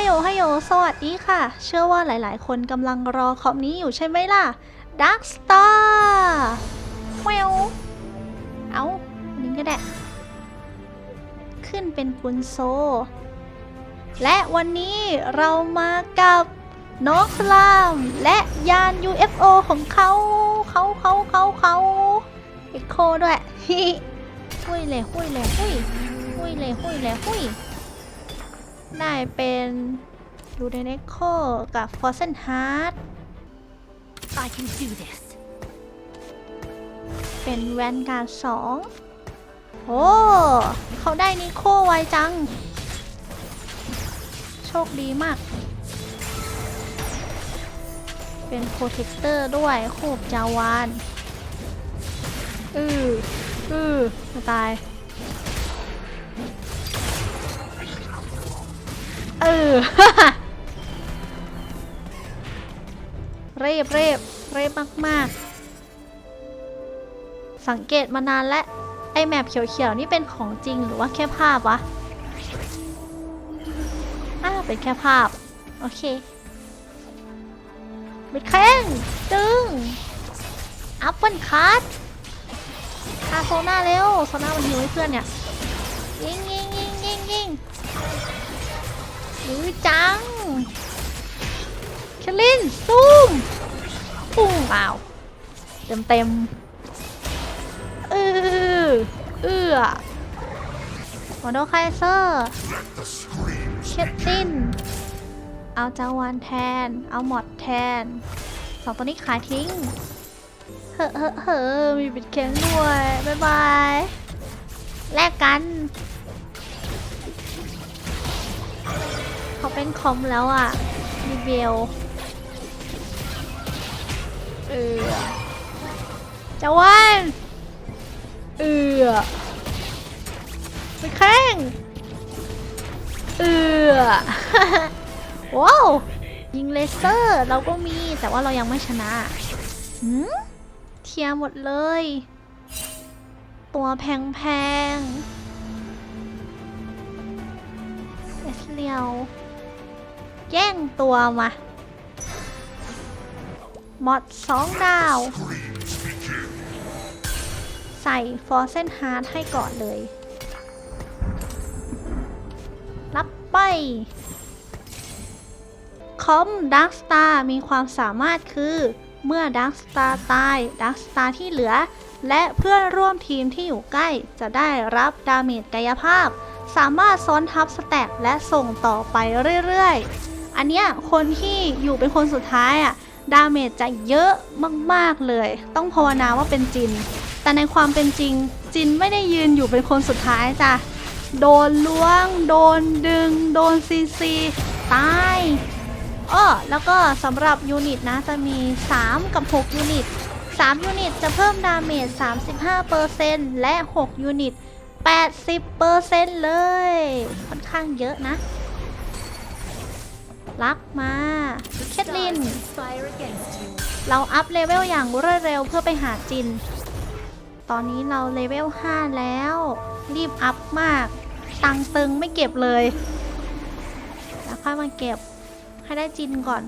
ฮัลโหลฮัลโหลสวัสดีค่ะ เชื่อว่าหลายๆ คนกำลังรอคอมนี้อยู่ใช่ไหมล่ะ Dark Star แววเอาอันนี้ก็ได้ ขึ้นเป็นกุนโซ และวันนี้เรามากับน้องสลาม และยาน UFO ของเขาเขาเขาเขาเขาเอ็กโคด้วยฮิหุยเลยหุยเลยหุยหุยเลยหุยเลยหุย ได้เป็นดูเดเนโคกับฟอสเซนฮาร์ด I can do this. เป็นแวนการ์ดสองโอ้เขาได้นิโคไวจัง โชคดีมาก เป็นโปรเทคเตอร์ด้วยโคบจาวานอืออือจะตาย ออเรียบเรียบเรียบมาก ๆ สังเกตมานานและ ไอแมปเขียว ๆ นี่เป็นของจริงหรือว่าแค่ภาพวะอ้าเป็นแค่ภาพ โอเคบิดแข้งดึง อัพเปิลคัทคาโซน่าเร็วโซน่ามันหิวให้เพื่อนเนี่ย ยิงยิงยิงยิงยิง ยื้อจังเคลินซูมปุ้งว้าวเต็มเต็มเออเอือมอโดไคเซอร์เคทตินเอาจาวานแทน เอาหมดแทน สองตัวนี้ขายทิ้ง เฮ้อเฮ้อเฮ้อมีบิดเค้งด้วย บ๊ายบาย แลกกัน เป็นคอมแล้วอะมีเบลเออจาวันเออไปแข่งเออว้าวยิงเลเซอร์เราก็มีแต่ว่าเรายังไม่ชนะหืมเทียร์หมดเลย ตัวแพงๆเอสเลียว แย่งตัวมา หมดสองดาว ใส่ฟอร์เซนฮาร์ดให้ก่อนเลย รับไป คอมดักสตาร์มีความสามารถคือ เมื่อดักสตาร์ตายดักสตาร์ที่เหลือ และเพื่อนร่วมทีมที่อยู่ใกล้จะได้รับดาเมจกายภาพสามารถซ้อนทับสแต็กและส่งต่อไปเรื่อย ๆ อันเนี้ยคนที่อยู่เป็นคนสุดท้ายอะดาเมจจะเยอะมากๆเลย ต้องภาวนาว่าเป็นจิน แต่ในความเป็นจริง จินไม่ได้ยืนอยู่เป็นคนสุดท้ายจ้ะโดนล้วง โดนดึง โดนซีซีตายอ้อแล้วก็สำหรับยูนิตนะจะมี 3 กับ 6 ยูนิต 3 ยูนิตจะเพิ่มดาเมจ 35%และ 6 ยูนิต 80%เลย ค่อนข้างเยอะนะ ลักมา เคทลิน Conspire against you. เราอัพเลเวลอย่างรวดเร็วเพื่อไปหาจิน ตอนนี้เราเลเวล 5 แล้ว รีบอัพมาก ตังตึงไม่เก็บเลย แล้วค่อยมาเก็บ ให้ได้จินก่อน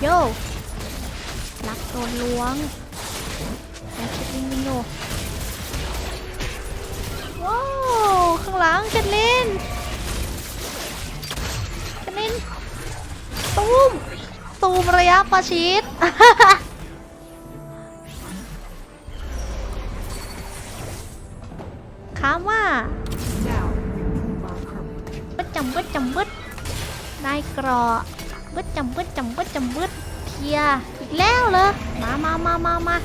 โย่ลักโดนล้วงแต่เคทลินยังอยู่ว้าว ข้างหลังเคทลิน เคทลินตูมตูมระยะประชิดค้าว่าบึดจำบึดจำบึดได้กรอบึดจำบึดจำบึดจำบึดเทียอีกแล้วเหรอมามามามามา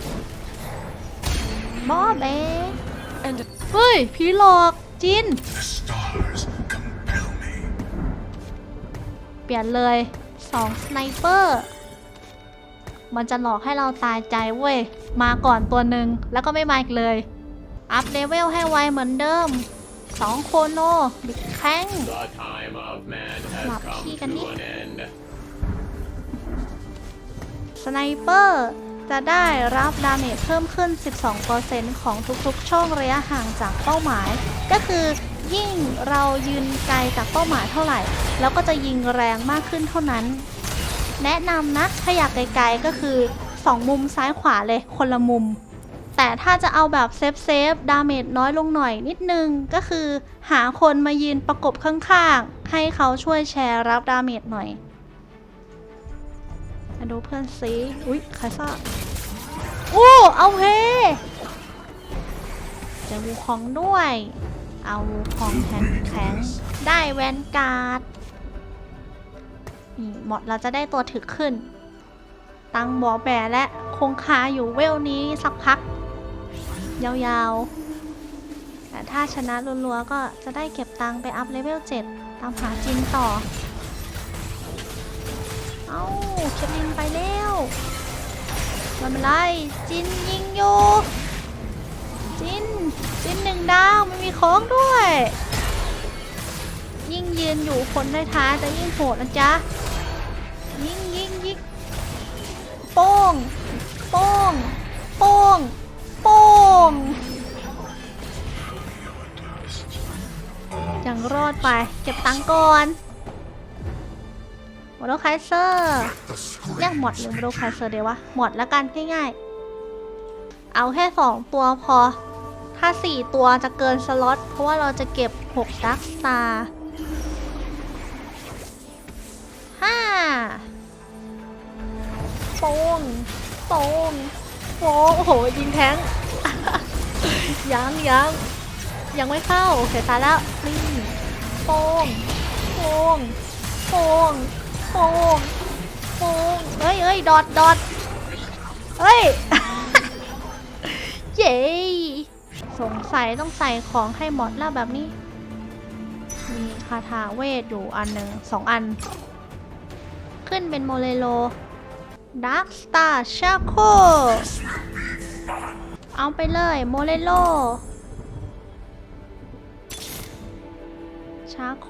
บอเบ And เฮ้ยผีหลอกจิน เปลี่ยนเลยสองสไนเปอร์มันจะหลอกให้เราตายใจเว้ย มาก่อนตัวหนึ่งแล้วก็ไม่มาอีกเลย อัพเลเวลให้ไวเหมือนเดิมสองโคโนบิดแข้ง The time of man has Lặp come khi canh to đi. an end. สไนเปอร์จะได้รับดาเมจเพิ่มขึ้น 12%ของทุกๆ ช่องระยะห่างจากเป้าหมาย ก็คือ ยิ่งเรายืนไกลจากเป้าหมายเท่าไหร่ แล้วก็จะยิงแรงมากขึ้นเท่านั้น แนะนำนะถ้าอยากไกลๆก็คือ 2 มุมซ้ายขวาเลยคนละมุม แต่ถ้าจะเอาแบบเซฟเซฟดาเมจน้อยลงหน่อยนิดนึง ก็คือหาคนมายืนประกบข้างๆ ให้เขาช่วยแชร์รับดาเมจหน่อยมาดูเพื่อนซีอุ๊ยครซ่าโอ้เอาเฮจะวูคองด้วย เอาวูคองแข็งแข็งได้แวนการ์ดนี่หมดเราจะได้ตัวถึกขึ้น ตังบอแบและคงคาอยู่เวลนี้สักพัก ยาวๆ แต่ถ้าชนะรัวๆ ก็จะได้เก็บตังไปอัพเลเวล 7 ตามหาจินต่อ เอ้าเคลินไปแล้วไม่เป็นไรจินยิงอยู่ จินจินหนึ่งดาวไม่มีของด้วย ยิ่งยืนอยู่คนได้ท้ายจะยิ่งโหดนะจ๊ะ ยิงยิงยิงโป้ง โป้ง โป้ง โป้ง ยังรอดไป เก็บตังค์ก่อนโมโดไคเซอร์เรียกหมดหรือโมโดไคเซอร์เดียววะหมดแล้วกันง่ายๆ เอาแค่สองตัวพอ ถ้าสี่ตัวจะเกินสล็อต เพราะว่าเราจะเก็บ 6 ดักสตาร์ห้าโป้งโป้งโป้งโอ้โห ยิงแทงยังยังยังไม่เข้าเสียตาแล้วนี่โป้งโป้งโป้งโป้งโป้งเอ้ยเอ้ยดอดดอดเฮ้ย เย้ สงสัยต้องใส่ของให้หมดแล้วแบบนี้ มีคาถาเวทอยู่อันหนึ่งสองอัน ขึ้นเป็นโมเลโลด a r k Star c h a c o เอาไปเลยโมเลโลชาโค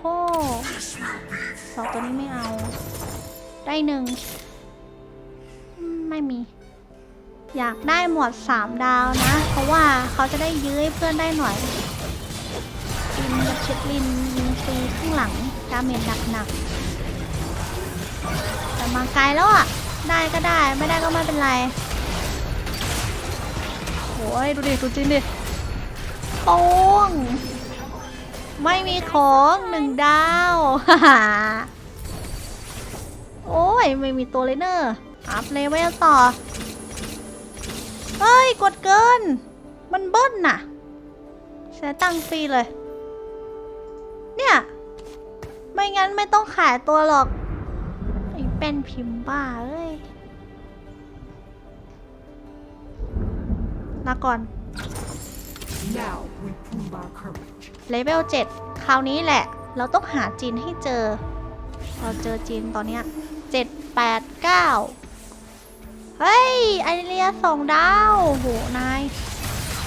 สองตัวนี้ไม่เอา ได้หนึ่ง ไม่มี อยากได้หมวดสามดาวนะ เพราะว่าเขาจะได้ยื้อให้เพื่อนได้หน่อยลินกับเช็คลินยิงฟรีข้างหลังดาเมจหนักๆแต่มาไกลแล้วอะ ได้ก็ได้ไม่ได้ก็ไม่เป็นไรโอ้ยดูดิดูจริงดิโป้งไม่มีของหนึ่งดาวโอ้ย ไม่มีตัวเลยเนอะอัพเลเวลต่อ เฮ้ย กดเกิน มันเบิ้ลน่ะเสียตังค์ฟรีเลย เนี่ย ไม่งั้นไม่ต้องขายตัวหรอกไอ้เป็นพิมพ์บ้าเอ้ยลาก่อน Now we prove our courage. เลเวล7คราวนี้แหละ เราต้องหาจีนให้เจอ เราเจอจีนตอนเนี้ย7 8 9เเฮ้ยไอเรียสองดาวโหนาย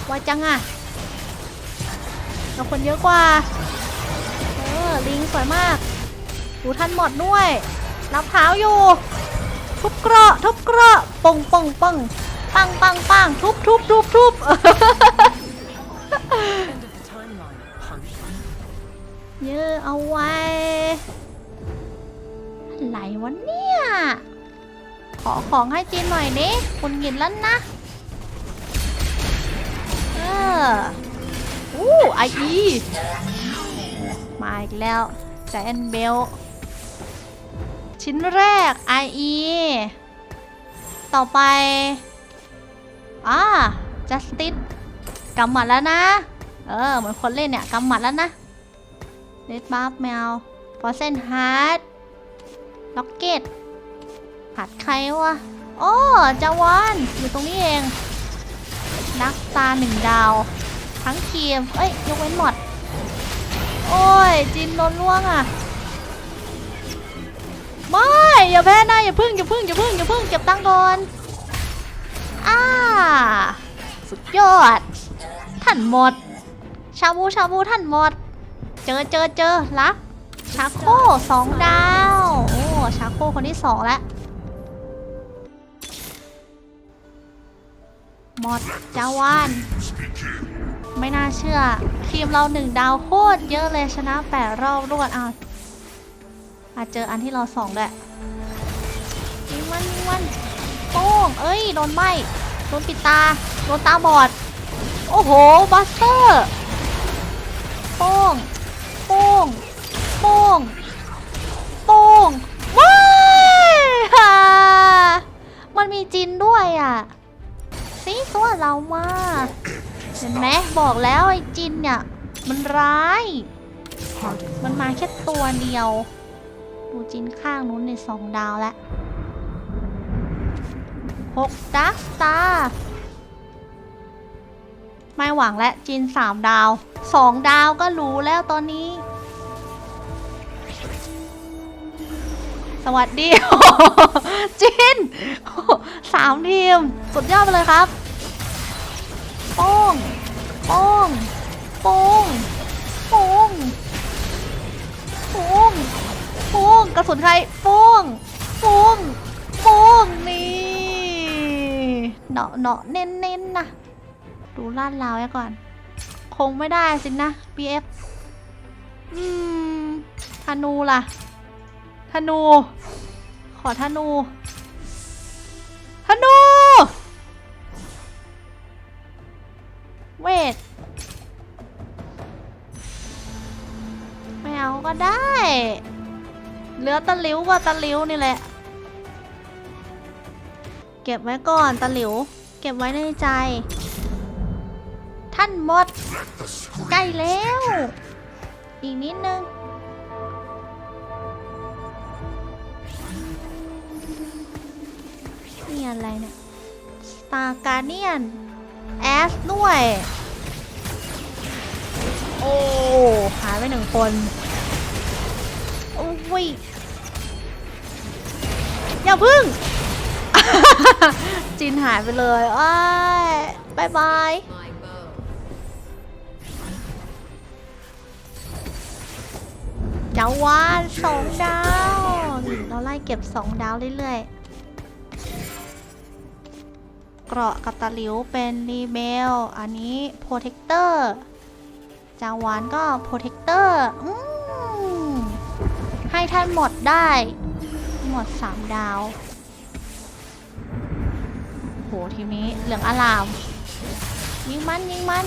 ไวจังอะเราคนเยอะกว่า เออ ลิงสวยมากดูทันหมดด้วย รับเท้าอยู่ ทุบเกราะ ทุบเกราะปงปงปงปังปังปังทุบทุบทุบทุบเยอะเอาไว้ อะไรวะเนี่ย อของให้จีนหน่อยดิคุณหงินแล้วนะ เอออู้ไออีมาอีกแล้วแจนเบล ชิ้นแรก IE ต่อไปอ่า Justice กำหมัดแล้วนะ เออ เหมือนคนเล่นเนี่ยกำหมัดแล้วนะเ e ดบัฟแมวฟอสเซนฮาร์ดล็อกเก็ต หัดใครวะ โอ้จาวานอยู่ตรงนี้เอง นักตาหนึ่งดาว ทั้งทีม เอ้ย ยกเว้นหมด โอ้ย จินโดนล่วงอะ ไม่ อย่าแพ้นะอย่าพึ่งอย่าพึ่งอย่าพึ่งอย่าพึ่งเก็บตังค์ก่อนอ่าสุดยอด ท่านหมด ชาบูชาบูท่านหมด เจอเจอเจอรักชาโคสองดาว โอ้ ชาโคคนที่สองแล้ว หมดจาวาน ไม่น่าเชื่อ ทีมเราหนึ่งดาวโคตรเยอะเลยชนะแปดรอบรวดอ้าวอาจเจออันที่เราสองด้วยยิงมันยิงมันโป้งเอ้ย โดนไหมโดนปิดตา โดนตาบอด โอ้โห บัสเตอร์โป้งโป้งโป้งโป้งว้ายฮ่ามันมีจินด้วยอะ ซีตัวเรามาเห็นไหมบอกแล้วไอ้จินเนี่ย มันร้าย มันมาแค่ตัวเดียว ดูจินข้างนู้นในสองดาวแล้วหกดักสตาร์ไม่หวังและจินสามดาวสองดาวก็รู้แล้วตอนนี้ สวัสดีจินสามทีม สุดยอดไปเลยครับ โป้งโป้งโป้งโป้งโป้งกระสุนใครโป้งโป้งโป้งนี่เนาะเนาะเน้นๆนนะดูลาดลาวไว้ก่อน คงไม่ได้สินะ BF อืมธนูล่ะธนู ขอธนู ลือตะหลิวกับตะหลิวนี่แหละ เก็บไว้ก่อนตะหลิวเก็บไว้ในใจ ท่านหมด ใกล้แล้ว อีกนิดนึงนี่อะไรเนี่ย Star Guardian แอสด้วย โอ้ หายไปหนึ่งคน โอ้ย อย่าพึ่ง จินหายไปเลยอ้ายบายบายเจ้าวานสองดาว เราไล่เก็บสองดาวเรื่อยๆ เกราะกับตะหลิวเป็นรีเบล อันนี้โปรเทคเตอร์จาวานก็โปรเทคเตอร์ให้ท่านหมดได้ หมดสามดาว โหทีมนี้เหลืองอลาม ยิงมันยิงมัน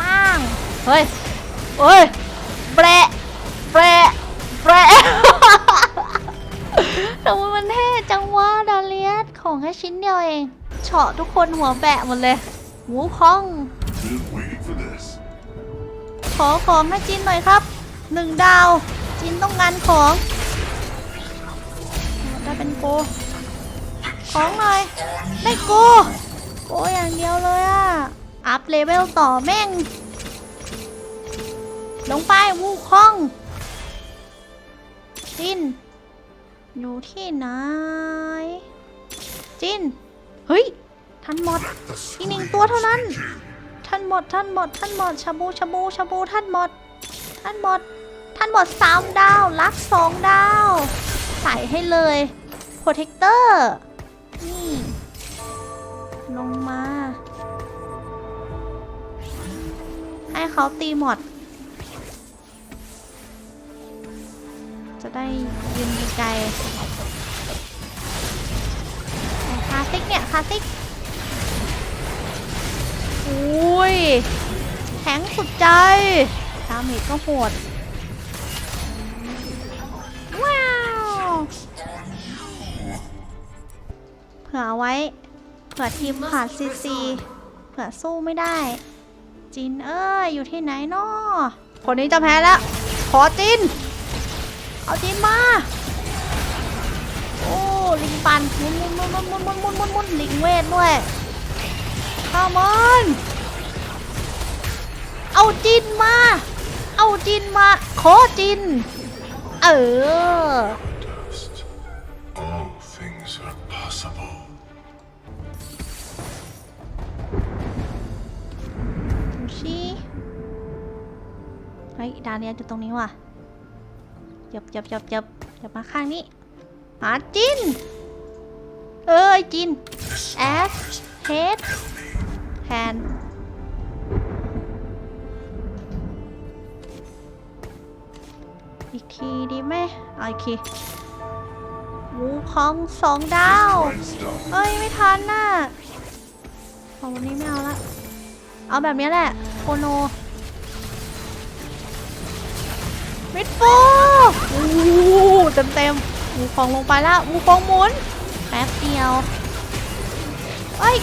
ป้าง เฮ้ยเฮ้ยแปะแปะแปะทำไมมันเท่จังวะดาเลียสของแค่ชิ้นเดียวเองเฉาะทุกคนหัวแบะหมดเลยหูพอง Been waiting for this. ขอของให้จินหน่อยครับหนึ่งดาว จินต้องการของได้เป็นโก ของหน่อยได้โก โกอย่างเดียวเลยอะอัพเลเวลต่อแม่ง ลงไปวูคองจิน อยู่ที่ไหน จิน เฮ้ย ทันหมด อีกหนึ่งตัวเท่านั้นท่านหมดท่านหมดท่านหมดชาบูชาบูชาบูท่านหมดท่านหมด ท่านหมดสามดาว ลักสองดาว ใส่ให้เลยโปรเทคเตอร์นี่ลงมา ให้เขาตีหมด จะได้ยืนไกลคาสิกเนี่ยคาสิกอุ้ยแข็งสุดใจดาเมจก็โหด ผื่อเอาไว้ เผื่อทีมขาดซีซีเผื่อสู้ไม่ได้ จินเอ้ยอยู่ที่ไหนนาะคนนี้จะแพ้แล้ว ขอจิน เอาจินมา โอ้ ลิงปันหมุนมุนมุนมุนมุนมุนมุนมุนลิงเวทด้วยข้ามันเอาจินมา เอาจินมา ขอจิน เออ ฮ้ยดาเนียอยู่ตรงนี้ว่ะยับยับยับยับยับมาข้างนี้หาจิน เอ้ยจิน The Ass stars Head compel me. แทนอีกทีดีไหมเอาอีกทีวูคองสองดาว เอ้ย ไม่ทันน่ะเอาวันนี้ไม่เอาละ เอาแบบนี้แหละ โคโน มิดฟูอู้เต็มเต็มๆวูคองลงไปแล้ววูคองหมุนแป๊บเดียวเอ้ย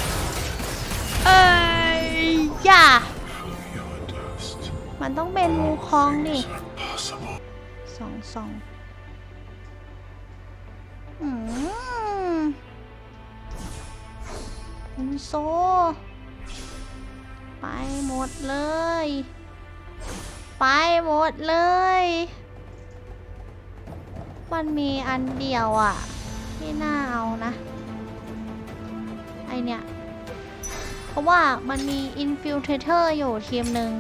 เอ้ยอย่ามันต้องเป็นวูคองดิ things are possible. สองสองอืมคุณโซ ไปหมดเลย ไปหมดเลย มันมีอันเดียวอะที่น่าเอานะ ไอเนี่ย เพราะว่ามันมีอินฟิลเทเตอร์อยู่ทีมหนึ่ง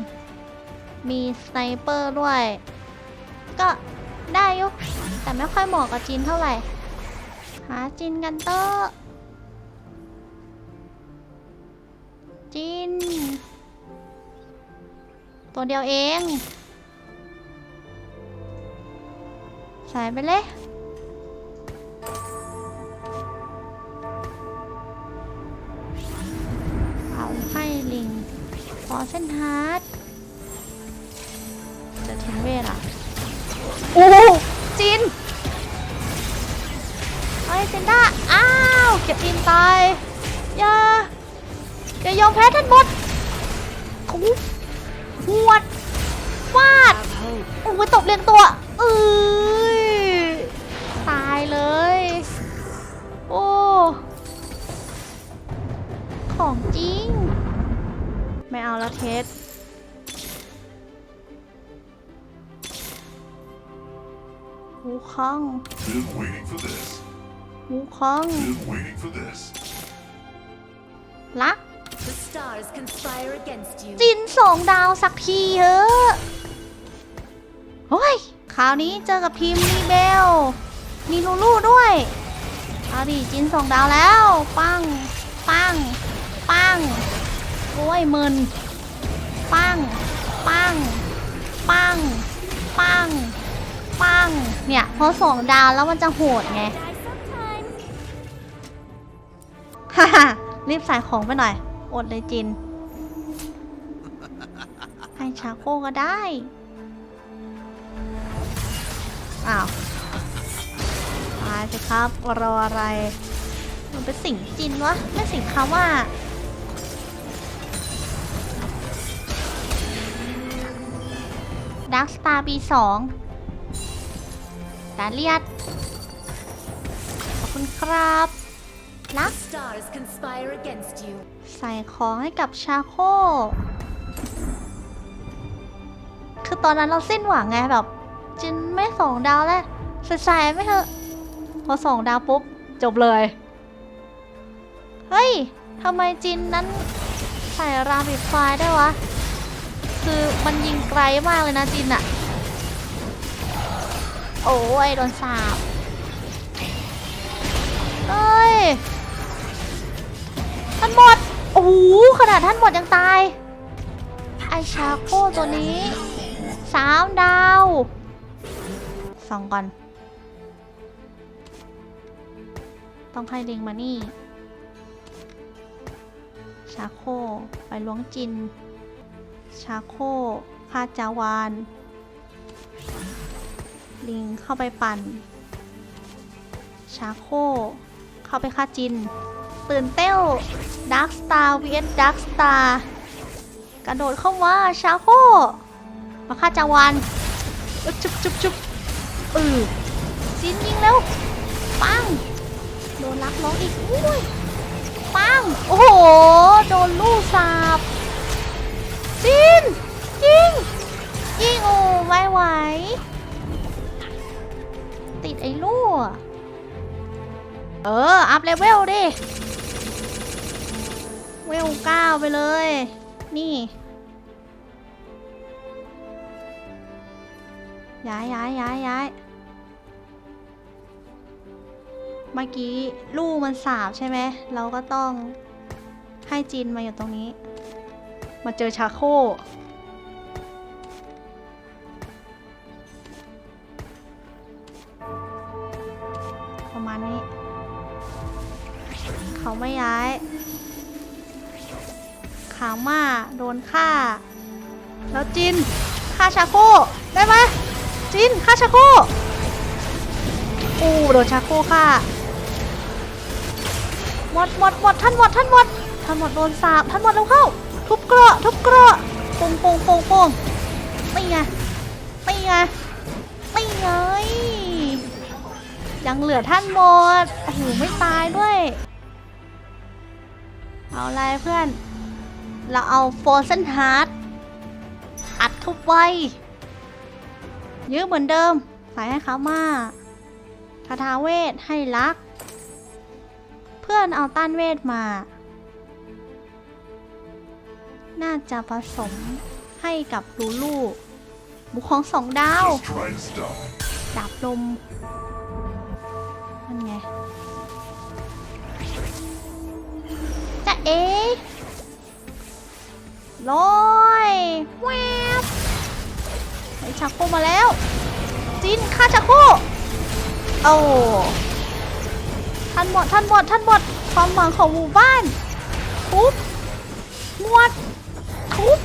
มีสไนเปอร์ด้วย ก็ได้ยุแต่ไม่ค่อยเหมาะกับจินเท่าไหร่ หาจินกันเตอร์จิน ตัวเดียวเอง ใส่ไปเลยเอาให้ลิงพอเส้นฮาร์ดจะทิ้งเวทอะโอ้จินไอ้ยเซนด้าอ้าว เก็บอินตายอย่าอย่ายอมแพ้ท่านหมดเขา หวดฟาดโอ้ยตบเรียงตัวเอ้ยตายเลย โอ้ของจริง ไม่เอาแล้วเทสหูคอง Been waiting for this. หูคอง Been waiting for this. รัก จินสองดาวสักทีเถอะเฮ้ยคราวนี้เจอกับทีมมีเบล มีลูลูด้วยเอาดิจินสองดาวแล้ว ปัง ปัง ปังโอ้ยมึนปัง ปัง ปัง ปัง ปัง เนี่ย พอสองดาวแล้วมันจะโหดไงฮ่าฮ่ารีบใส่ของไปหน่อย อดเลยจินให้ชาโคก็ได้ อ้าวตายสิครับ รออะไร มันเป็นสิ่งจินวะ ไม่สิ่งคำว่าดักสตาร์ปีสองดาเลียดขอบคุณครับรัก The stars conspire against you. ใส่ของให้กับชาโค คือตอนนั้นเราสิ้นหวังไงแบบจินไม่สองดาวแล้วใส่ไม่เถอะ พอสองดาวปุ๊บ จบเลย เฮ้ยทำไมจินนั้นใส่ราบิดไฟได้วะ คือมันยิงไกลมากเลยนะจินอะโอ้ยโดนสาบเอ้ยท่านหมด โอ้โหขนาดท่านหมดยังตาย ไอชาโคตัวนี้สามดาวสองก่อน ต้องให้ลิงมานี่ ชาโคไปล้วงจิน ชาโคพาจาวาน ลิงเข้าไปปั่น ชาโคเข้าไปฆ่าจิน ตื่นเต้วดักสตาร์ vs ดักสตาร์กระโดดเข้ามาชาโคมาฆ่าจาวันอึ๊บจุบจุบจุบเออจินยิงแล้ว ปัง โดนลักน้องอีกอุ้ยปัง โอ้โห โดนลูกสาบจินยิงยิงโอ้ไม่ไหวติดไอ้ลูกเออ อัพเลเวลดิ เวลเก้าไปเลย นี่ ย้ายย้ายย้ายย้ายเมื่อกี้ลูกมันสาบใช่ไหม เราก็ต้องให้จินมาอยู่ตรงนี้ มาเจอชาโค ประมาณนี้ เขาไม่ย้าย ขางมาโดนฆ่า แล้วจินฆ่าชาโคได้ไหมจินฆ่าชาโคอู้โดนชาโคฆ่าหมดหมดหมดท่านหมดท่านหมดท่านหมดโดนสาบท่านหมดแล้วเข้า ทุบเกราะทุบเกราะปงปงปงปงไม่ไงไม่ไงไม่ไงยังเหลือท่านหมดโอ้โหไม่ตายด้วย เอาอะไรเพื่อน เราเอาโฟร์เซนฮาร์ดอัดเข้าไปยื้อเหมือนเดิม ใส่ให้เขามาคาถาเวทให้รัก เพื่อนเอาต้านเวทมา น่าจะผสมให้กับลูลูบุคของสองดาวดับลมนั่นไงจะเอ๋ ชักโคมาแล้ว จินฆ่าชักโคโอ้ท่านหมดท่านหมดท่านหมดความหวังของหมู่บ้านทุบมวดทุบ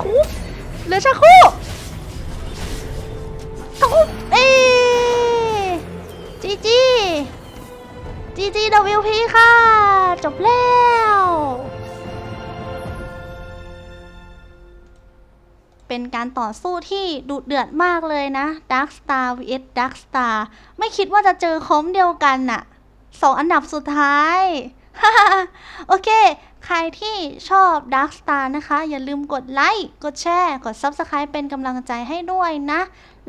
ทุบเหลือชักโคทุบเอจีจีจีจีดวิวพีค่ะ จบแล้ว เป็นการต่อสู้ที่ดุเดือดมากเลยนะ Dark Star vs Dark Star ไม่คิดว่าจะเจอคอมเดียวกันน่ะสองอันดับสุดท้าย โอเค ใครที่ชอบ Dark Star นะคะ อย่าลืมกดไลค์ กดแชร์ กด Subscribe เป็นกำลังใจให้ด้วยนะ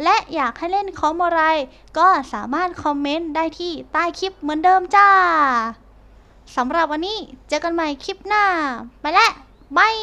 และอยากให้เล่นคอมอะไร ก็สามารถคอมเมนต์ได้ที่ใต้คลิปเหมือนเดิมจ้าสำหรับวันนี้เจอกันใหม่คลิปหน้า ไปแล้วบาย